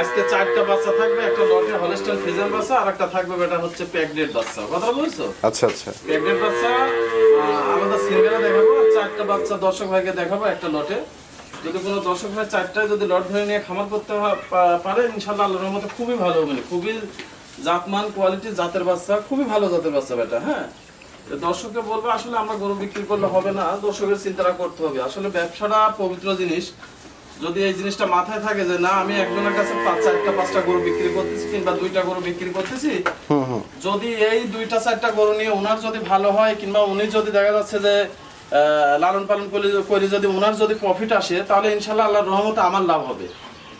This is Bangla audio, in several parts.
আজকে চারটা বাচ্চা থাকবে একটা লটে হলস্টাইন ফ্রিজিয়ান বাচ্চা আর একটা থাকবে বেটা হচ্ছে প্যাকডেট বাচ্চা। কথা বলছো? আচ্ছা আচ্ছা। প্রেগনেন্ট বাচ্চা আলাদা সিঙ্গেলে দেখাবো চারটা বাচ্চা দর্শক ভাইকে দেখাবো একটা লটে। যদি কোনো দর্শক ভাই চারটায় যদি লট ধরে নিয়ে খামার করতে পারে ইনশাল্লাহ আল্লাহর রহমতে খুবই ভালো হবে। খুবই জাতমান কোয়ালিটি জাতের বাচ্চা খুবই ভালো জাতের বাচ্চা বেটা হ্যাঁ? দর্শককে বলব আসলে আমরা গরু বিক্রি করলে হবে না দর্শকের চিন্তাটা করতে হবে। আসলে ব্যবসাটা পবিত্র জিনিস যদি এই জিনিসটা মাথায় থাকে যে না আমি একজনের কাছে পাঁচ চারটা পাঁচটা গরু বিক্রি করতেছি কিংবা দুইটা গরু বিক্রি করতেছি যদি এই দুইটা চারটা গরু নিয়ে ওনার যদি ভালো হয় কিংবা উনি যদি দেখা যাচ্ছে যে লালন পালন করে যদি ওনার যদি প্রফিট আসে তাহলে ইনশাল্লাহ আল্লাহর রহমতে আমার লাভ হবে।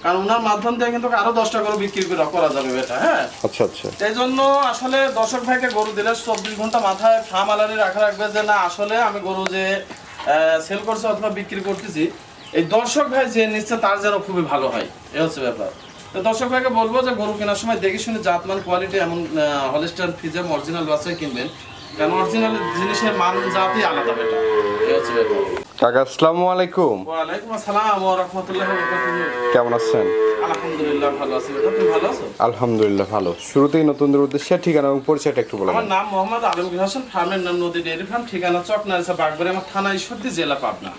কারণ ওনার মাধ্যম দিয়ে কিন্তু আরও দশটা গরু বিক্রি করে করা যাবে এটা হ্যাঁ? আচ্ছা আচ্ছা। এই জন্য আসলে দর্শক ভাইকে গরু দিলে চব্বিশ ঘণ্টা মাথায় ফার্ম আলারি রাখা রাখবে যে না আসলে আমি গরু যে সেল করছি অথবা বিক্রি করতেছি এই দর্শক ভাই যে নিচ্ছে তার যেন খুবই ভালো হয়। এই হচ্ছে ব্যাপার। তো দর্শক ভাইকে বলব যে গরু কেনার সময় দেখে শুনে জাতমান কোয়ালিটি এমন হলিস্টার ফিজেম অরিজিনাল বাসায় কিনবেন। কারণ অরিজিনাল জিনিসের মান জাতই আলাদা বেটা এই হচ্ছে ব্যাপার। কাকা আসসালামু আলাইকুম। ওয়ালাইকুম আসসালাম ওয়া রাহমাতুল্লাহি ওয়া বারাকাতুহু। কেমন আছেন? আলহামদুলিল্লাহ ভালো আছি। বেটা তুমি ভালো আছো আলহামদুলিল্লাহ ভালো। শুরুতেই নতুনদের উদ্দেশ্যে ঠিকানা এবং পরিচয়টা একটু আমার নাম মোহাম্মদ আলমগীর হোসেন ফার্মের নাম নদী ফার্ম ঠিকানা চক নারিসা বাগবাড়ি আমার থানা ঈশ্বরদী জেলা পাবনা।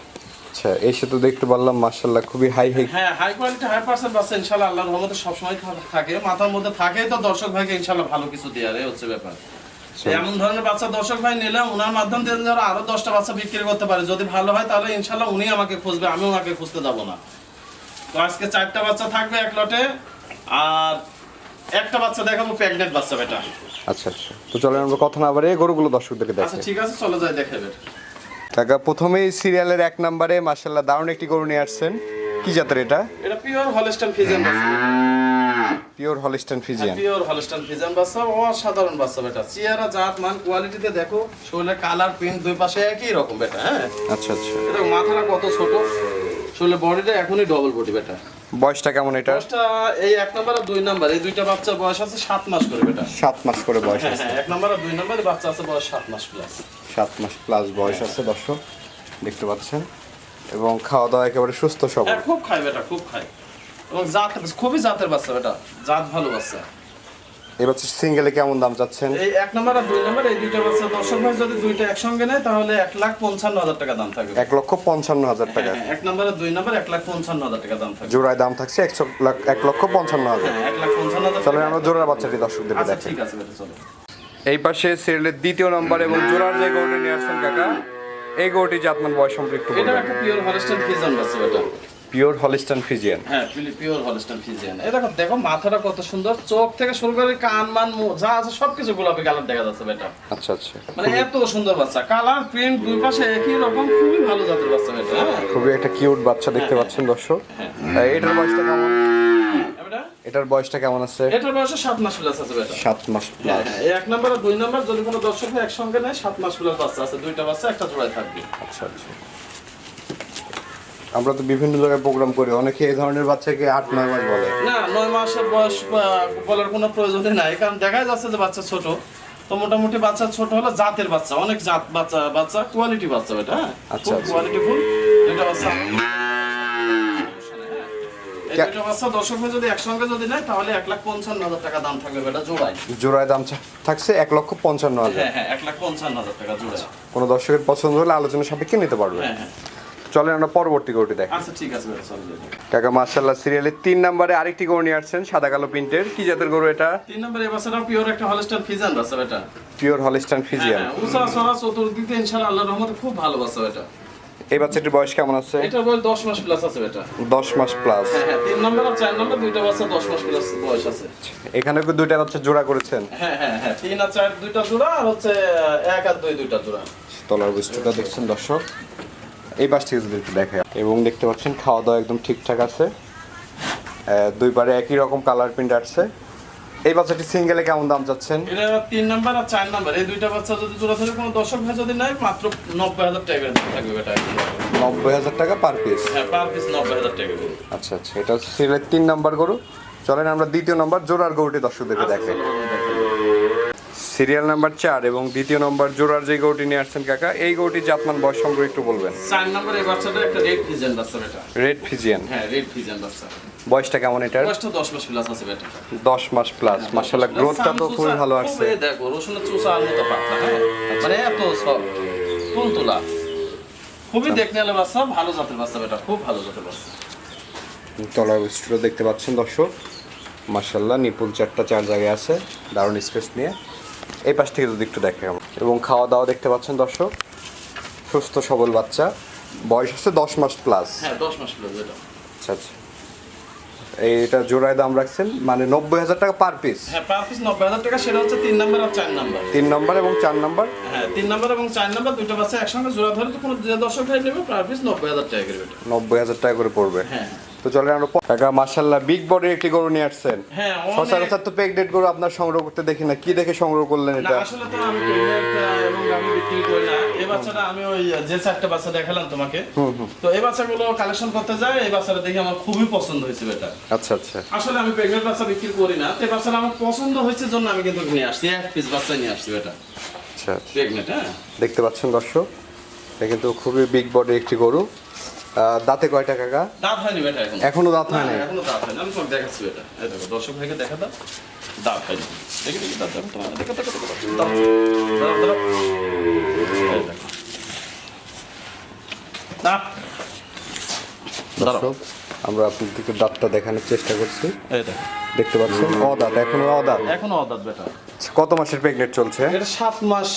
আচ্ছা এসে তো দেখতে পারলাম মার্শাল্লাহ খুবই হাই হাই হ্যাঁ হাই কোয়ালিটি হাই পার্সেন্ট বাচ্চা ইনশাল্লাহ আল্লাহর রহমতে সবসময় থা- থাকে। মাথার মধ্যে থাকে তো দর্শক ভাইকে ইনশাল্লাহ ভালো কিছু দেওয়ার হচ্ছে ব্যাপার। এমন ধরনের বাচ্চা দর্শক ভাই নিলে ওনার মাধ্যম দিয়ে যারা আরও দশটা বাচ্চা বিক্রি করতে পারে যদি ভালো হয় তাহলে ইনশাল্লাহ উনি আমাকে খুঁজবে আমি ওনাকে খুঁজতে যাব না। তো আজকে চারটা বাচ্চা থাকবে এক লটে আর একটা বাচ্চা দেখাবো প্রেগনেন্ট বাচ্চা বেটা। আচ্ছা আচ্ছা। তো চলেন আমরা কথা না বাড়িয়ে গরুগুলো দর্শকদেরকে দেখাই। আচ্ছা ঠিক আছে চলে যাই দেখাবে কাকা প্রথমেই সিরিয়ালের এক নম্বরে মার্শাল্লাহ দারুণ একটি গরু নিয়ে আসছেন। কি জাতের এটা? এটা pure Holstein Friesian pure Holstein Friesian. Pure Holstein Friesian বাচ্চা অসাধারণ বাচ্চা বেটা। চেহারা জাত মান কোয়ালিটিতে দেখো শরীরে কালার প্রিন্ট দুই পাশে একই রকম বেটা হ্যাঁ? আচ্ছা আচ্ছা। এটা মাথাটা কত ছোট? শরীরে বডিটা এখনই ডবল বডি বেটা। বয়সটা কেমন এটা? বয়সটা এই এক নাম্বার আর দুই নাম্বার এই দুইটা বাচ্চার বয়স আছে সাত মাস করে বেটা। সাত মাস করে বয়স হ্যাঁ আছে। হ্যাঁ এক নাম্বার আর দুই নাম্বারে বাচ্চা আছে বয়স সাত মাস প্লাস সাত মাস প্লাস বয়স আছে দর্শক দেখতে পাচ্ছেন। এবং খাওয়া দাওয়া একেবারে সুস্থ সবল। হ্যাঁ খুব খায় বেটা খুব খায়। এবং জাত খুবই জাতের বাচ্চা বেটা জাত ভালো বাচ্চা। এবার সিঙ্গেলে কেমন দাম চাচ্ছেন? এই এক নাম্বার আর দুই নাম্বার এই দুইটা বাচ্চা দর্শক ভাই যদি দুইটা একসঙ্গে নেয় তাহলে এক লাখ পঞ্চান্ন হাজার টাকা দাম থাকবে। এক লক্ষ পঞ্চান্ন হাজার টাকা। হ্যাঁ, এক নাম্বার আর দুই নাম্বার এক লাখ পঞ্চান্ন হাজার টাকা দাম থাকবে। জোড়ায় দাম থাকছে একশো লাখ এক লক্ষ পঞ্চান্ন হাজার। হ্যাঁ, এক লাখ পঞ্চান্ন হাজার টাকা। আমরা জোড়ার বাচ্চাটি দর্শকদেরকে আচ্ছা ঠিক আছে চলো। এই পাশে সিরিয়ালের দ্বিতীয় নম্বর এবং জোড়ার যে গরুটি নিয়ে আসছেন কাকা এই গরুটি জাতমান বয়স সম্পর্কে একটু এটা একটা পিওর হলস্টাইন ফিজিয়ান বাচ্চা বেটা। পিওর হলিস্টান ফিজিয়ান হ্যাঁ পিওর হলস্টাইন ফিজিয়ান এই দেখো দেখো মাথাটা কত সুন্দর। চোখ থেকে শুরু করে কান মান যা আছে সবকিছু গোলাপি কালার দেখা যাচ্ছে বেটা। আচ্ছা আচ্ছা। মানে এত সুন্দর বাচ্চা। কালার প্রিন্ট দুই পাশে একই রকম খুবই ভালো জাতের বাচ্চা বেটা হ্যাঁ। খুবই একটা কিউট বাচ্চা দেখতে পাচ্ছেন দর্শক। এটার বয়সটা কেমন? এটার বয়সটা কেমন আছে? এটার বয়স সাত মাস প্লাস আছে বেটা। সাত মাস হ্যাঁ, প্লাস হ্যাঁ, এক নাম্বার আর দুই নাম্বার যদি কোনো দর্শক হয় একসঙ্গে নেয় সাত মাস প্লাস বাচ্চা আছে দুইটা বাচ্চা একটা জোড়ায় থাকবে। আচ্ছা আচ্ছা। আমরা তো বিভিন্ন জায়গায় প্রোগ্রাম করি অনেকে এই ধরনের বাচ্চাকে আট নয় মাস বলে। না নয় মাসের বয়স বলার কোনো প্রয়োজনই নাই কারণ দেখা যাচ্ছে যে বাচ্চা ছোট। তো মোটামুটি বাচ্চা ছোট হলো জাতের বাচ্চা অনেক জাত বাচ্চা বাচ্চা কোয়ালিটি বাচ্চা এটা হ্যাঁ? আচ্ছা, আচ্ছা। কোয়ালিটি ফুল এটা বাচ্চা। জোড়ায়। জোড়ায় দাম থাকছে এক লক্ষ পঞ্চান্ন হাজার। হ্যাঁ হ্যাঁ টাকা কোনো দর্শকের পছন্দ হলে আলোচনা সাপেক্ষে নিতে পারবে। হ্যাঁ চলেন আমরা পরবর্তী গরুটি দেখি। আচ্ছা ঠিক আছে। কাকা মার্শাল্লাহ সিরিয়ালের তিন নম্বরে আরেকটি গরু নিয়ে আসছেন সাদা কালো প্রিন্টের। কি জাতের গরু এটা? তিন নম্বর এই পিওর একটা হলস্টাইন ফিজান বাচ্চা বেটা। পিওর হলিস্টান ফিজিয়ান উঁচা সরা চতুর্দিকে ইনশাআল্লাহ আল্লাহর রহমতে খুব ভালো বাচ্চা বেটা। এই বাচ্চাটির বয়স কেমন আছে? এটার বয়স দশ মাস প্লাস আছে বেটা। দশ মাস প্লাস হ্যাঁ হ্যাঁ তিন নম্বর আর চার নম্বর দুইটা বাচ্চা দশ মাস প্লাস বয়স আছে। এখানে কি দুইটা বাচ্চা জোড়া করেছেন? হ্যাঁ হ্যাঁ হ্যাঁ তিন আর চার দুইটা জোড়া আর হচ্ছে এক আর দুই দুইটা জোড়া। তলার বৈশিষ্ট্যটা দেখছেন দর্শক। এই পাশ থেকে যদি একটু দেখে এবং দেখতে পাচ্ছেন খাওয়া দাওয়া একদম ঠিকঠাক আছে। আহ, দুই পারে একই রকম কালার প্রিন্ট আসছে। এই বাচ্চাটি সিঙ্গেলে কেমন দাম যাচ্ছেন এটা তিন নাম্বার আর চার নাম্বার। এই দুইটা বাচ্চা যদি জোড়া ধরে কোনো দর্শক ভাই যদি নেয় মাত্র নব্বই হাজার টাকা থাকবে এটা নব্বই হাজার টাকা পার পিস হ্যাঁ পার পিস নব্বই হাজার টাকা আচ্ছা আচ্ছা। এটা হচ্ছে তিন নাম্বার গরু। চলেন আমরা দ্বিতীয় নাম্বার জোড়ার গরুটি দর্শকদেরকে দেখে সিরিয়াল নাম্বার চার এবং দ্বিতীয় নম্বর জোড়ার যে গৌটি নিয়ে আসছেন কাকা এই গৌটি জাতমান বয়স সম্পর্কে একটু বলবেন। চার নম্বর এই বাচ্চাটা একটা রেড ফিজেন বাচ্চা রেড ফিজিয়ান? হ্যাঁ রেড ফিজেন বাচ্চা। বয়সটা কেমন এটার? বয়সটা দশ মাস প্লাস আছে বেটা। দশ মাস প্লাস মার্শাল্লাহ গ্রোথটা তো খুবই ভালো আসছে দেখো মতো পাতলা হ্যাঁ? মানে এত সব তুলতুলা। খুবই দেখতে এলে বাচ্চা ভালো জাতের বাচ্চা বেটা খুব ভালো জাতের বাচ্চা। তলার স্টুডিও দেখতে পাচ্ছেন দর্শক। মার্শাল্লাহ নিপুল চারটা চার জায়গায় আছে দারুণ স্পেস নিয়ে। এই পাশ থেকে যদি একটু দেখে এবং খাওয়া দাওয়া দেখতে পাচ্ছেন দর্শক সুস্থ সবল বাচ্চা। বয়স হচ্ছে দশ মাস প্লাস হ্যাঁ দশ মাস প্লাস বেটা আচ্ছা আচ্ছা। এইটা জোড়ায় দাম রাখছেন মানে নব্বই হাজার টাকা পার পিস হ্যাঁ পার পিস নব্বই হাজার টাকা সেটা হচ্ছে তিন নাম্বার আর চার নাম্বার তিন নম্বর এবং চার নম্বর হ্যাঁ তিন নাম্বার এবং চার নাম্বার দুটো বাচ্চা একসঙ্গে জোড়া ধরে তো কোনো দর্শক ভাই নেবে পার পিস নব্বই হাজার টাকা করে নব্বই হাজার টাকা করে পড়বে। হ্যাঁ। তো চলে আমরা কাকা মার্শাল্লাহ বিগ বডির একটি গরু নিয়ে আসছেন। হ্যাঁ সচরাচর তো প্রেগনেন্ট গরু আপনার সংগ্রহ করতে দেখি না। কি দেখে সংগ্রহ করলেন এটা? আসলে তো আমি এবং আমি বিক্রি করি না। এই বাচ্চাটা আমি ওই যে চারটা বাচ্চা দেখালাম তোমাকে। তো এই বাচ্চাগুলো কালেকশন করতে যায় এই বাচ্চাটা দেখে আমার খুবই পছন্দ হয়েছে বেটা। আচ্ছা আচ্ছা। আসলে আমি প্রেগনেন্ট বাচ্চা বিক্রি করি না তো এই বাচ্চাটা আমার পছন্দ হয়েছে জন্য আমি কিন্তু নিয়ে আসছি এক পিস বাচ্চা নিয়ে আসছি বেটা। আচ্ছা প্রেগনেন্ট হ্যাঁ। দেখতে পাচ্ছেন দর্শক এটা কিন্তু খুবই বিগ বডি একটি গরু। দাঁতে কয়টা কাকা? দাঁত হয়নি বেটা এখন। এখনও দাঁত হয়নি? এখনও দাঁত হয়নি। আমি তোমাকে দেখাচ্ছি বেটা। এই দেখো দর্শক ভাইকে দেখা দাও। দাঁত হয়নি। দেখি দেখি দাঁত দেখো তোমার দেখো দেখো দেখো দাঁত দাঁত দাঁত দাঁত। দাঁত দাঁত দাঁত দাঁড়াও আমরা আপনাদেরকে দাঁতটা দেখানোর চেষ্টা করছি। দেখতে পাচ্ছেন? অদাঁত এখনও অদাঁত? এখনও অদাঁত বেটা। কত মাসের প্রেগনেন্ট চলছে? এটা সাত মাস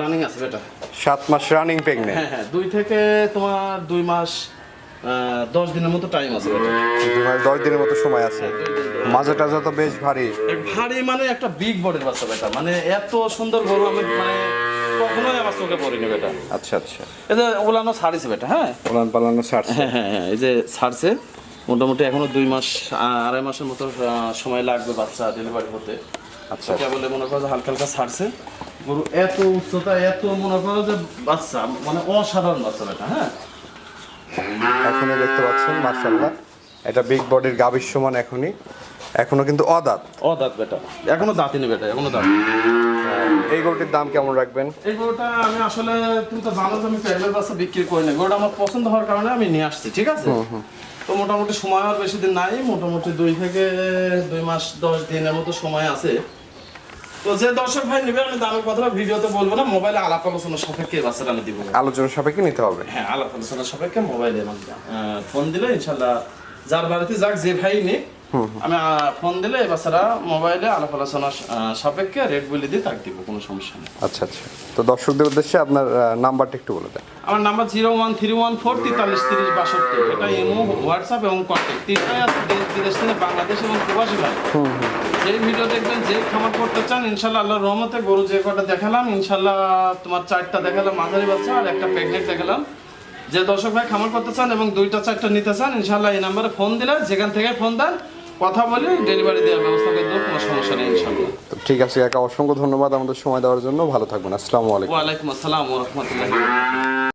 রানিং আছে বেটা। সাত মাস রানিং প্রেগনেন্ট হ্যাঁ হ্যাঁ দুই থেকে তোমার দুই মাস আহ, দশ দিনের মতো টাইম আছে বেটা। দশ দিনের মতো সময় আছে। মাঝে টাজা তো বেশ ভারী। ভারী মানে একটা বিগ বডির বাচ্চা বেটা। মানে এত সুন্দর গরু আমি মানে কখনোই আমার চোখে পড়িনি বেটা। আচ্ছা আচ্ছা। এই যে ওলানো ছাড়িছে বেটা হ্যাঁ? ওলান পালানো ছাড়ছে। হ্যাঁ হ্যাঁ হ্যাঁ এই যে ছাড়ছে মোটামুটি এখনও দুই মাস আড়াই মাসের মতো সময় লাগবে বাচ্চা ডেলিভারি হতে আচ্ছা। বলে মনে করো হালকা হালকা ছাড়ছে। গরু এত উচ্চতা এত মনে করো যে বাচ্চা মানে অসাধারণ বাচ্চা বেটা হ্যাঁ? এখনই দেখতে পাচ্ছেন মার্শাল্লাহ এটা বিগ বডির গাভীর সমান এখনই। এখনও কিন্তু অদাঁত। ও দাঁত বেটা। এখনও দাঁতিনি বেটা এখনও দাঁত। এই গরুটির দাম কেমন রাখবেন? এই গরুটা আমি আসলে তুমি তো জানো যে আমি প্যাকেলের বাচ্চা বিক্রি করি না। গরুটা আমার পছন্দ হওয়ার কারণে আমি নিয়ে আসছি ঠিক আছে? তো মোটামুটি সময় আর বেশি দিন নাই মোটামুটি দুই থেকে দুই মাস দশ দিনের মতো সময় আছে। তো যে দর্শক ভাই নেবে আমি দামের কথাটা ভিডিওতে বলব না মোবাইলে আলাপ আলোচনার সাপেক্ষে বাচ্চাটা আমি দিব। আলোচনা সাপেক্ষে নিতে হবে। হ্যাঁ আলাপ আলোচনার সাপেক্ষে মোবাইলে ফোন দিলে ইনশাল্লাহ যার বাড়িতে যাক যে ভাই নিক আমি ফোন দিলে বাচ্চারা মোবাইলে আলাপ আলোচনা সাপেক্ষে রেট বলে দিয়ে তাক দিব কোনো সমস্যা নেই। আচ্ছা আচ্ছা। তো দর্শকদের উদ্দেশ্যে আপনার নাম্বারটা একটু বলে দেন। আমার number zero one three one four তেতাল্লিশ তিরিশ বাষট্টি। এটা ইমো হোয়াটসঅ্যাপ এবং কন্ট্যাক্ট তিনটাই আছে দেশ বিদেশ থেকে বাংলাদেশ এবং প্রবাসী ভাই। যেই ভিডিও দেখবেন যে খামার করতে চান ইনশাল্লাহ আল্লাহ রহমতে গরু যে কটা দেখালাম ইনশাল্লাহ তোমার চারটা দেখালাম মাঝারি বাচ্চা আর একটা প্রেগনেন্ট দেখালাম। যে দর্শক ভাই খামার করতে চান এবং দুইটা চারটা নিতে চান ইনশাল্লাহ এই নাম্বারে ফোন দিলে যেখান থেকে ফোন দেন কথা বলে ডেলিভারি দেওয়ার ব্যবস্থা করে দেবো কোনো সমস্যা নেই ইনশাল্লাহ তো ঠিক আছে একা অসংখ্য ধন্যবাদ আমাদের সময় দেওয়ার জন্য। ভালো থাকবেন। আসসালামু আলাইকুম। ওয়ালাইকুম আসসালাম ওরহমতুল্লাহ